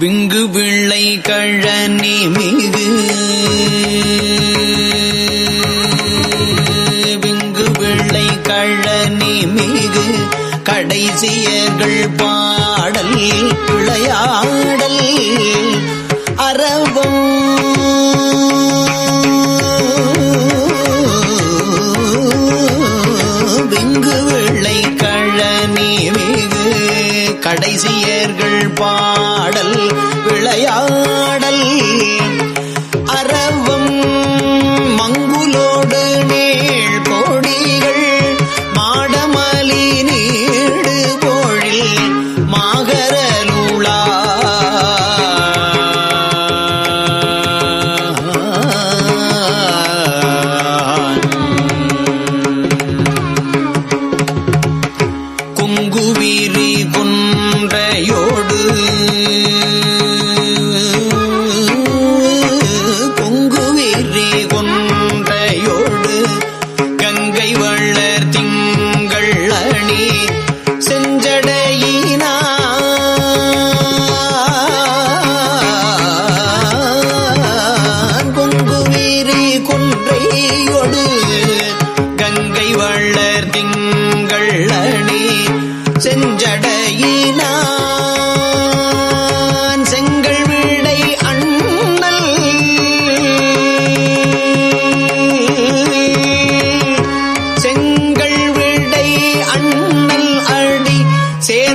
Wing பிள்ளை கழனி மிகு. விங்கு பிள்ளை கழனி மிகு. கடைசியர்கள் பாடல் விளையாடல் அரவம் கடைசியேர்கள் பாடல் விளையாடல்.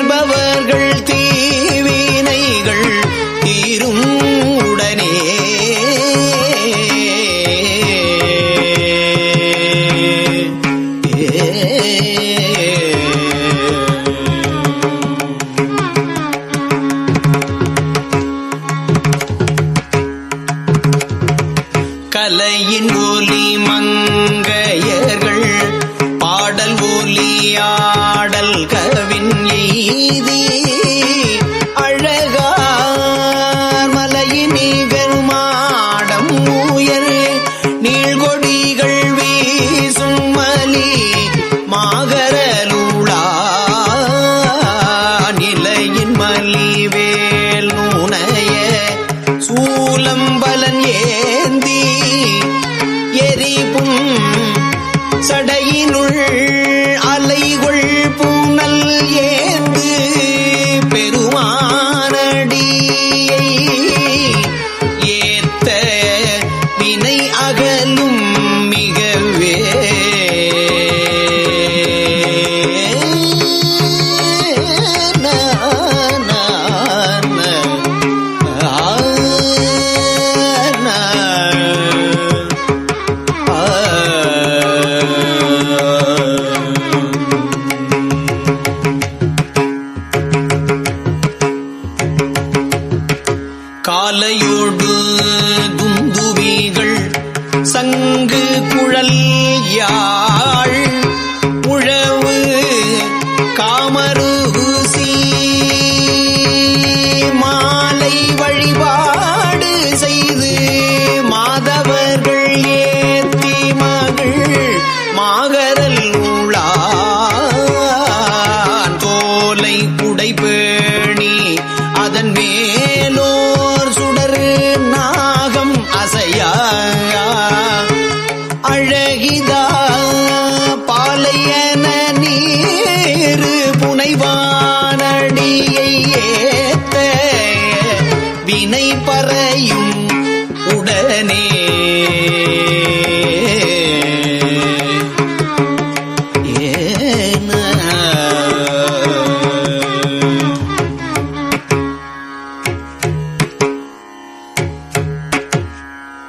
உணர்பவர்கள் தீ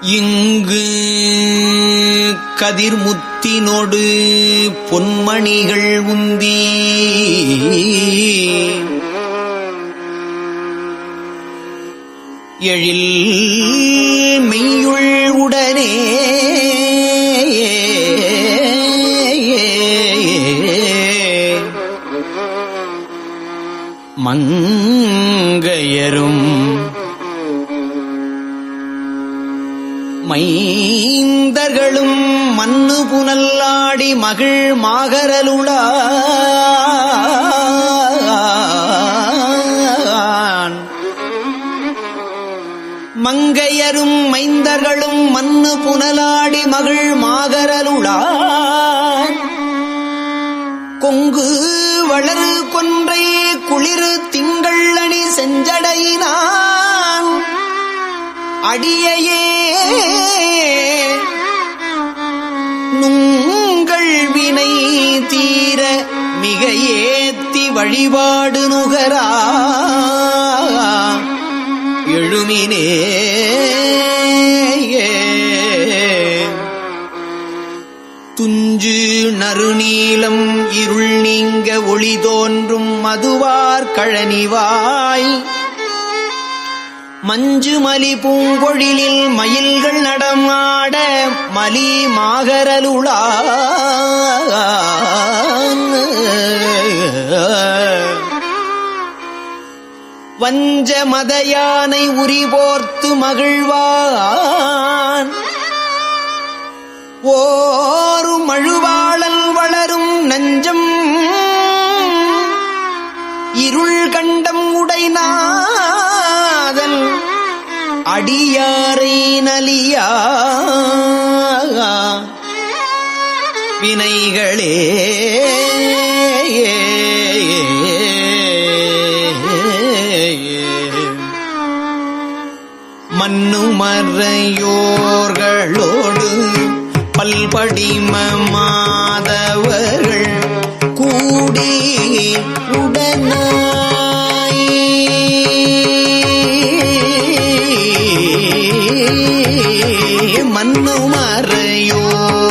இங்கு கதிர்முத்தினோடு பொன்மணிகள் உந்தி. எழில் மெய்யுள் உடனே. மன் மகிழ் மாகரலுளான். மங்கையரும் மைந்தர்களும் மண்ணு புனலாடி மகிழ் மாகரலுளான். கொங்கு வளரு கொன்றை குளிரு திங்கள் அணி செஞ்சடையினான். அடியையே நுங் நுங்கள் வினை தீர மிக ஏத்தி வழிபாடு நுகரா. எழுமினே துஞ்சு நறுநீளம் இருள் நீங்க ஒளி தோன்றும் மதுவார் கழனிவாய். மஞ்சு மலி பூங்கொழிலில் மயில்கள் நடமாட மலி மாகரலுளா வஞ்ச மதயானை உரிபோர்த்து மகிழ்வான். ஓரு மழுவாளல் வளரும் நஞ்சம். இருள் கண்டம் உடைனான். உடைநாதல் அடியாரை நலியா? வினைகளே. மன்னுமறையோர்களோடு பல்படிம மாதவர்கள் கூடி உடனாய்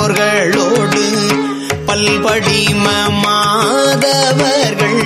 மண்ணுமறையோர்களோடு பல்படிம மாதவர்கள்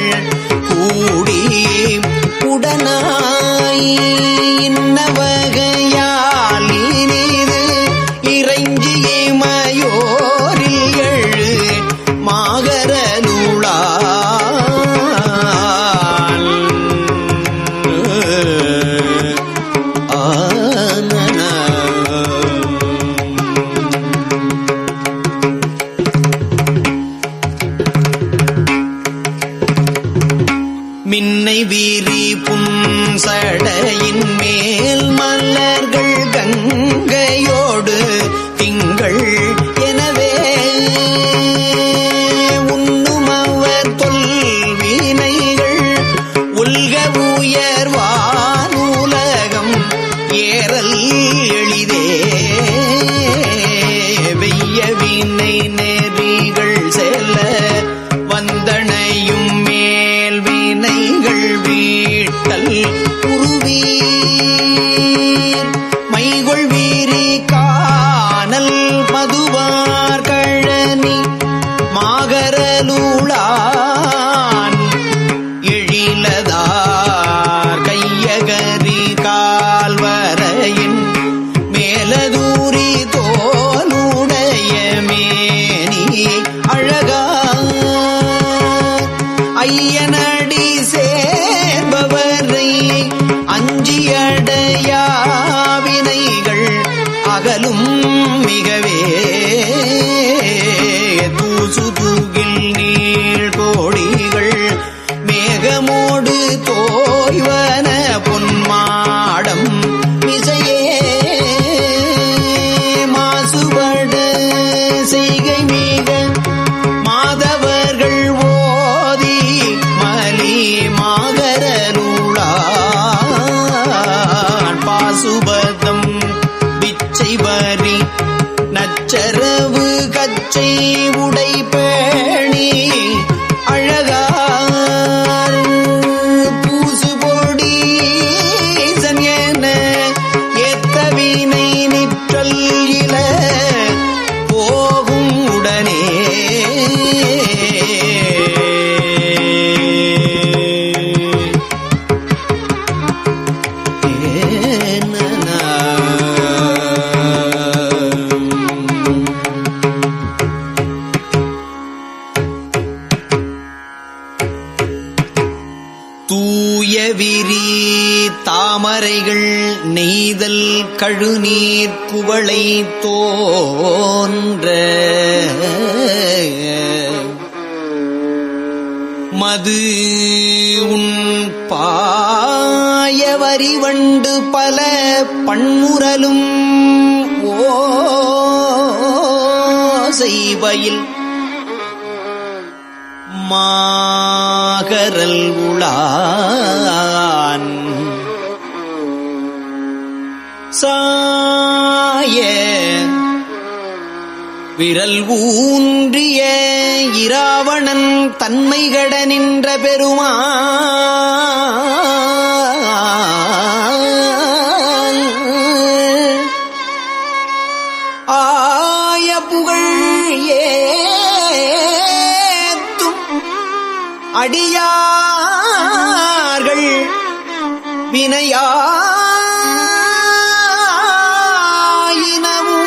அஞ்சியடையாவினைகள் தூய தாமரைகள் நெய்தல் கழுநீர் குவளை தோன்ற உளான் சாய விரல் ஊன்றிய இராவணன் தன்மைகட நின்ற பெருமா ஆய புகழ் ஏத்தும் அடியா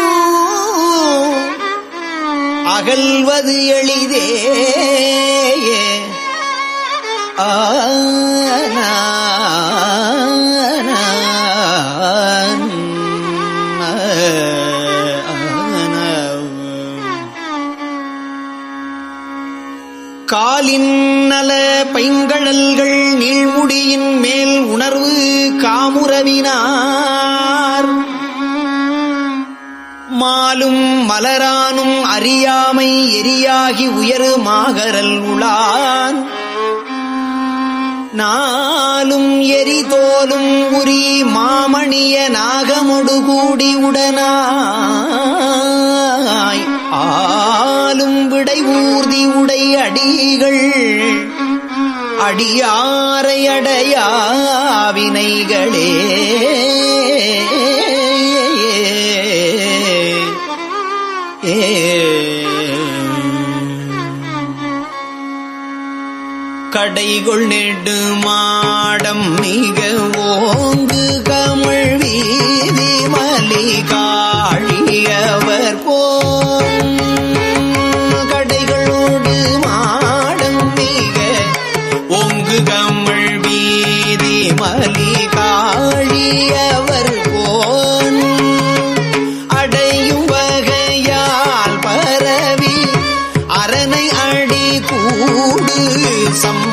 வினையாயினமும் அகல்வது எளிதே ஆனா காலின் நல பைங்கழல்கள் நீழ்முடியின் மேல் உணர்வு காமுறவினார் மாலும் மலரானும் அறியாமை எரியாகி உயரு மாகரல் உளான் நாளும் எரிதோலும் உரி மாமணிய நாகமொடு கூடி ஆலும் விடை ஊர்தி உடை அடிகள் அடியாரை அடையாவினைகளே. கடைகொள் நெடு மாடம் மிக ஓங்கு கமழ் வீதி மலிகா some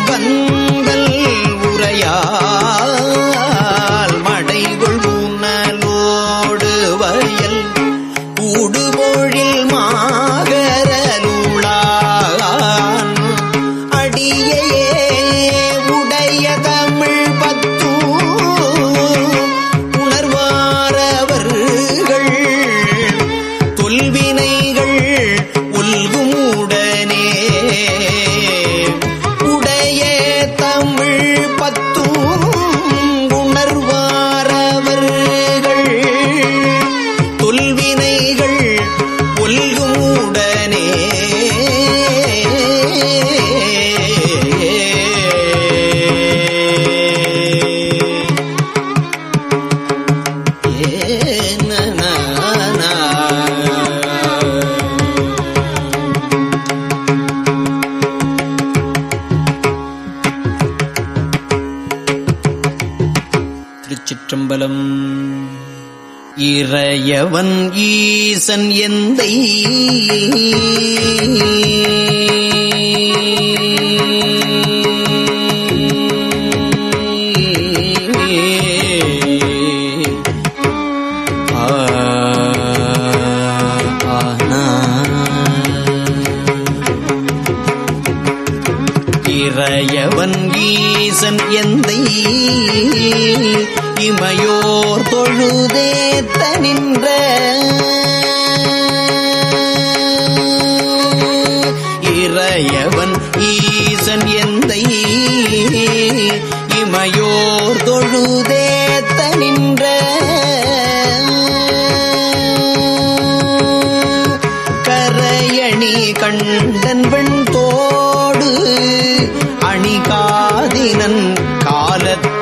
தன் எந்தை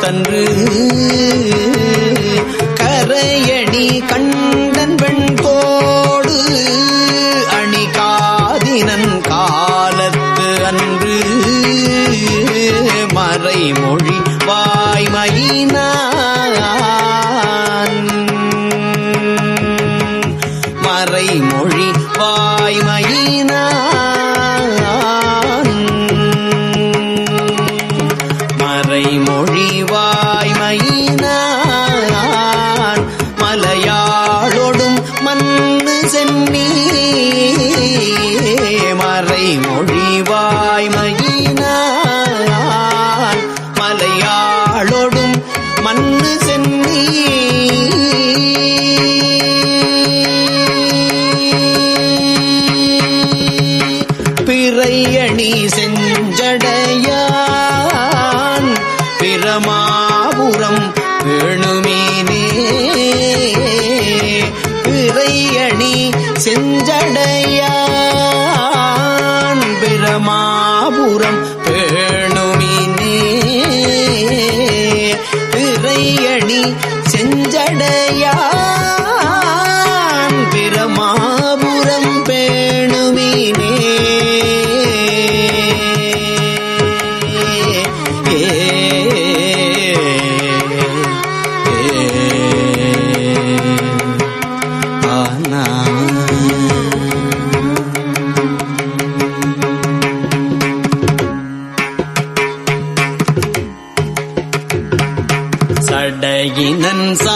தன்று அடியினன் சா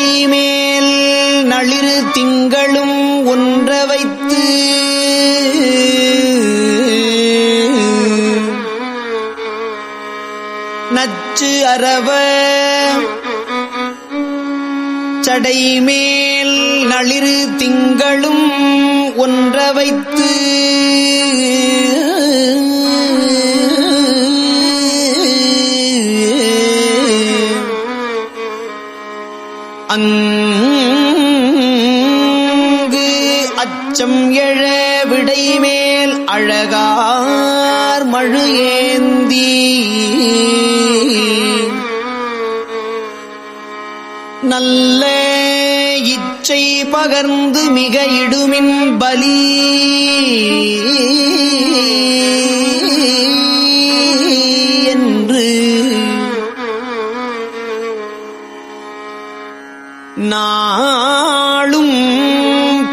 நடைமேல் நளிரு திங்களும் ஒன்ற வைத்து. நச்சு அரவ சடைமேல் நளிரு திங்களும் ஒன்ற வைத்து. அங்கு அச்சம் எழ விடைமேல் அழகார் மழு ஏந்தி நல்ல இச்சை பகர்ந்து மிக இடுமின் பலி.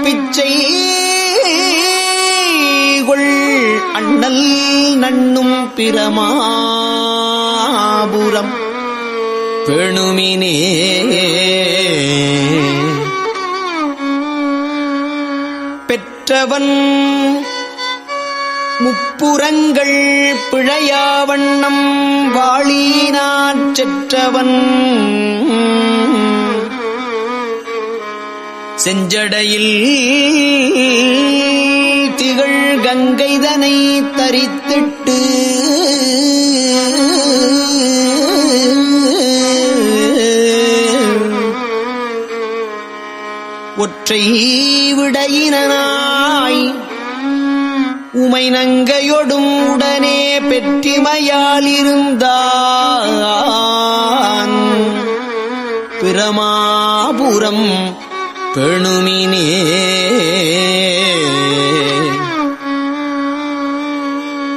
பிச்சை கொள். அண்ணல் நண்ணும் பிரமாபுரம். பெணுமினே. பெற்றவன் முப்புறங்கள் பிழையாவண்ணம். வாழினாற்றவன் செஞ்சடையில் திகழ் கங்கைதனை தரித்திட்டு ஒற்றை விடையினாய் உமை நங்கையொடும் உடனே பெற்றிமையால் இருந்தான் பிரமாபுரம் பெணுமினே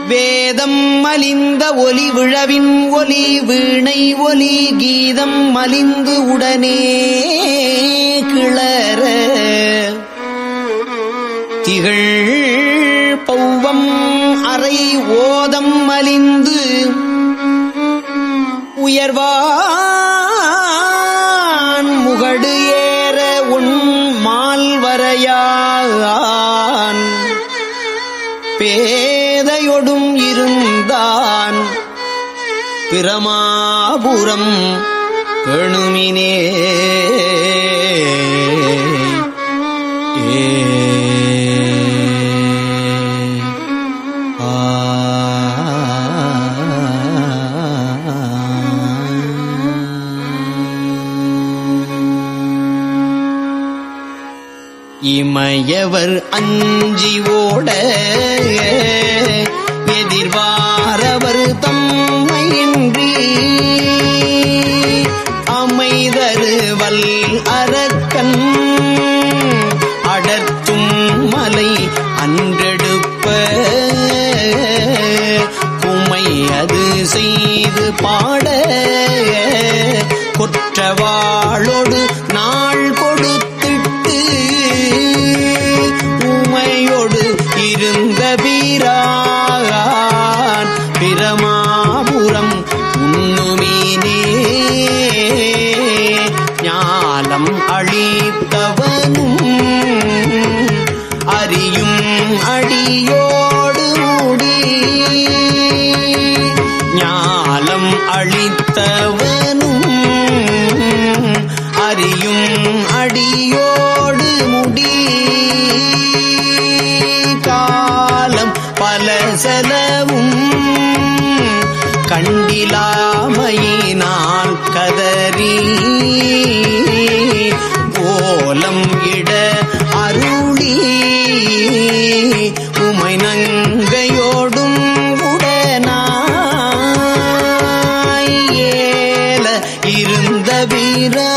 வேதம் மலிந்த ஒலி விழவின் ஒலி வீணை ஒலி கீதம் மலிந்து உடனே கிளற. திகழ் பௌவம் அறை ஓதம் மலிந்து உயர்வா பிரமாபுரம் கணுமினே. ஏ. இமையவர் அஞ்சி உடனாய் ஏல இருந்த வீரா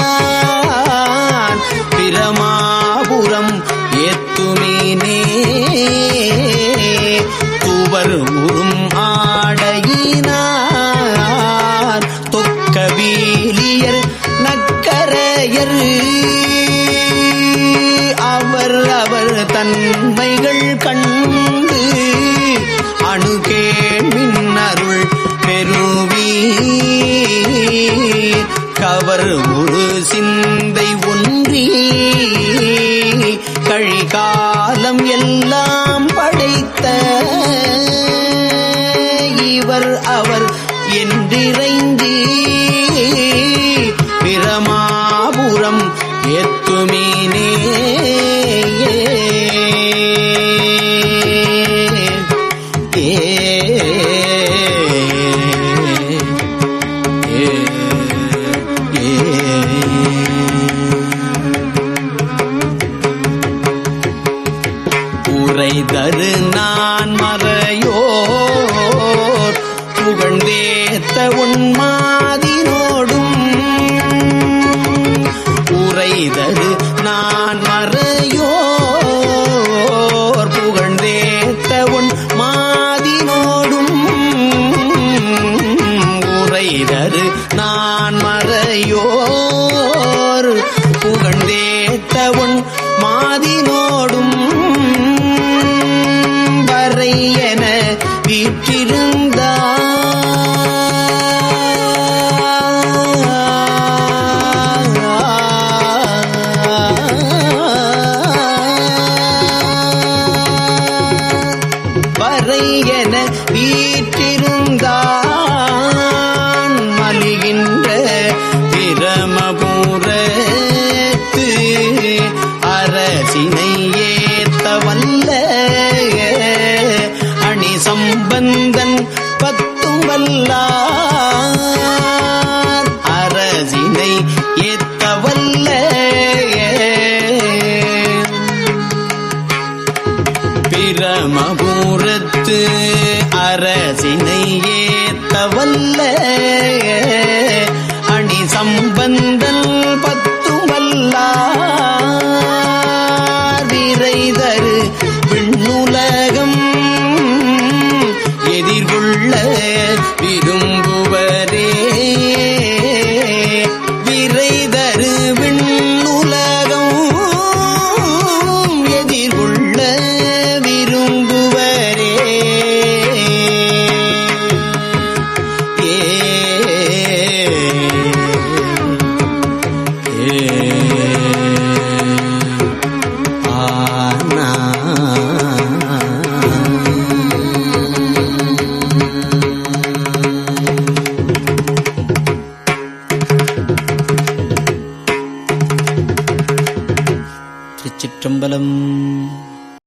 மாதினோடும்